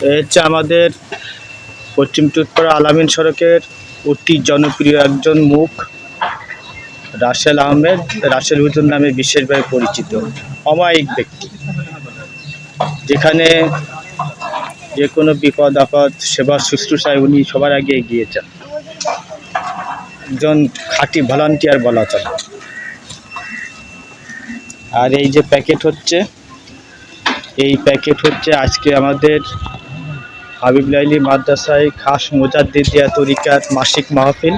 হচ্ছে আমাদের পশ্চিম টুটপাড়া আলামিন সড়কের অতি জনপ্রিয় একজন মুখ, রাসেল আহমেদ। রাসেল হুজুর নামে বিশেষভাবে পরিচিত, অমায়িক ব্যক্তি। যেখানে যে কোনো বিপদ, আপদ, সেবা শুশ্রূষায় উনি সবার আগে এগিয়ে যান একজন খাঁটি ভলান্টিয়ার বলা চলে। আর এই যে প্যাকেট হচ্ছে, এই প্যাকেট হচ্ছে আজকে আমাদের হাবিব লাইলি মাদ্রাসায় খাস মোজাদ্দিদিয়া তরিকার মাসিক মাহফিল।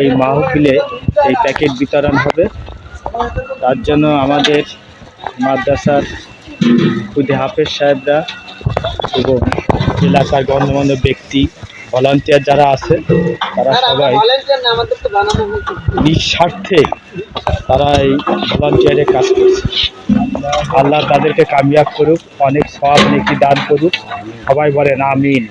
এই মাহফিলে এই প্যাকেট বিতরণ হবে। তার জন্য আমাদের মাদ্রাসার খুদে হাফেজ সাহেবরা এবং এলাকার গণ্যমান্য ব্যক্তি ভলান্টিয়ার যারা আছে তারা সবাই নিঃস্বার্থে তারা এই ভলান্টিয়ারে কাজ করছে। আল্লাহ তাদেরকে কামিয়াব করুক অনেক সব নেকি দান করুক। সবাই বলেন আমিন।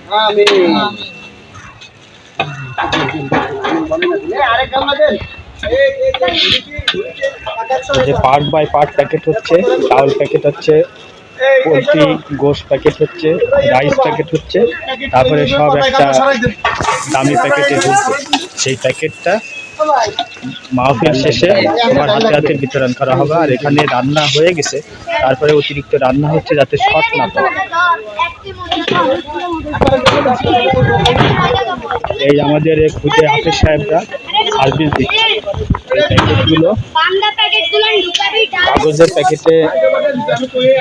যে পার্ট বাই পার্ট প্যাকেট হচ্ছে চাউল প্যাকেট হচ্ছে পোলট্রি গোশ প্যাকেট হচ্ছে রাইস প্যাকেট হচ্ছে তারপরে সব একটা দামি প্যাকেটে ঢুকবে সেই প্যাকেটটা মাহফিল শেষে সবার হাতে হাতে বিতরণ করা হবে। আর এখানে রান্না হয়ে গেছে। তারপরে অতিরিক্ত রান্না হচ্ছে যাতে শর্ট না পড়ে। এই আমাদের এই খুদে হাফিজ সাহেবরা সার্ভিস দিচ্ছে। এই প্যাকেটগুলো কাগজের প্যাকেটে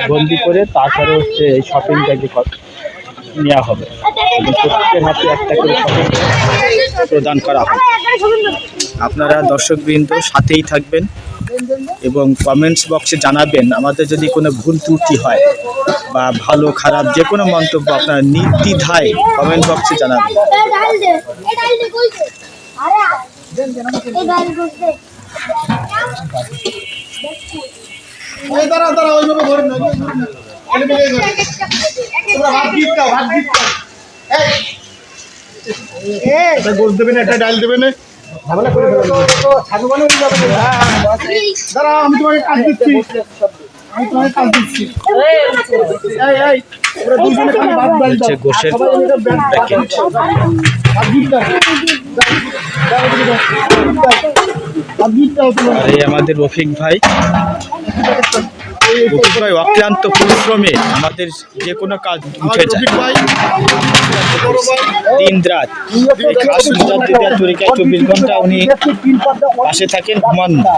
বন্দি করে তারপরে হচ্ছে এই শপিং ব্যাগে নেওয়া হবে প্রত্যেকের হাতে একটা করে শপিং প্রদান করা হবে আপনারা দর্শকবৃন্দ সাথেই থাকবেন এবং কমেন্টস বক্সে জানাবেন আমাদের যদি কোনো ভুল ত্রুটি হয় বা ভালো খারাপ যে কোনো মন্তব্য আপনারা নির্দ্বিধায় কমেন্ট বক্সে জানাবেন এই দাঁড়া দাঁড়া ওইভাবে ধরে না ওইভাবে ধরে না। এনে মিলে যাবে। তোমরা ভাত দিতে দাও, ভাত দিতে দাও। এই। এটা গোশ দেবে এটা ডাল দেবে না। ঝামেলা করে ফেলবে। দাঁড়া, আমি তোমাকে কাজ দিচ্ছি আমি তোমাকে কাজ দিচ্ছি এই, এই, তোমরা দুইজনে খালি ভাত ডাল দাও। হচ্ছে ব্যাগ প্যাকেট এই আমাদের রফিক ভাই। রফিক ভাই অক্লান্ত পরিশ্রমে আমাদের যে কোনো কাজ উঠে যায়। দিন রাত এই তরিকায় চব্বিশ ঘণ্টা উনি পাশে থাকেন ঘুমান। না।